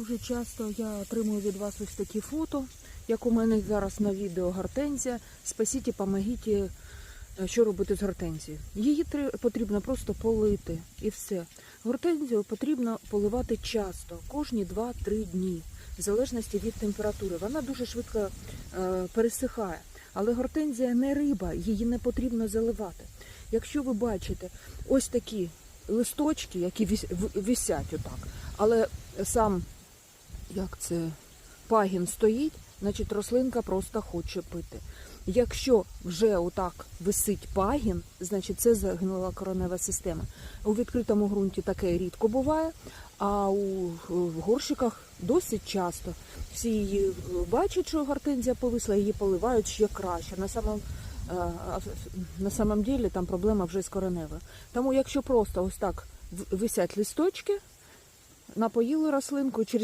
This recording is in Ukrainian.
Дуже часто я отримую від вас ось такі фото, як у мене зараз на відео гортензія. Спасіть, помогіть, е, що робити з гортензією. Її потрібно просто полити і все. Гортензію потрібно поливати часто, кожні 2-3 дні, в залежності від температури. Вона дуже швидко е, пересихає. Але гортензія не риба, її не потрібно заливати. Якщо ви бачите ось такі листочки, які висять отак, але сам як це пагін стоїть, значить рослинка просто хоче пити. Якщо вже отак висить пагін, значить це загинула коронева система. У відкритому ґрунті таке рідко буває, а у горщиках досить часто. Всі її е, бачать, що гортензія повисла, її поливають ще краще. На самом, е, на самом деле там проблема вже з кореневою. Тому якщо просто ось так висять листочки, напоїли рослинку через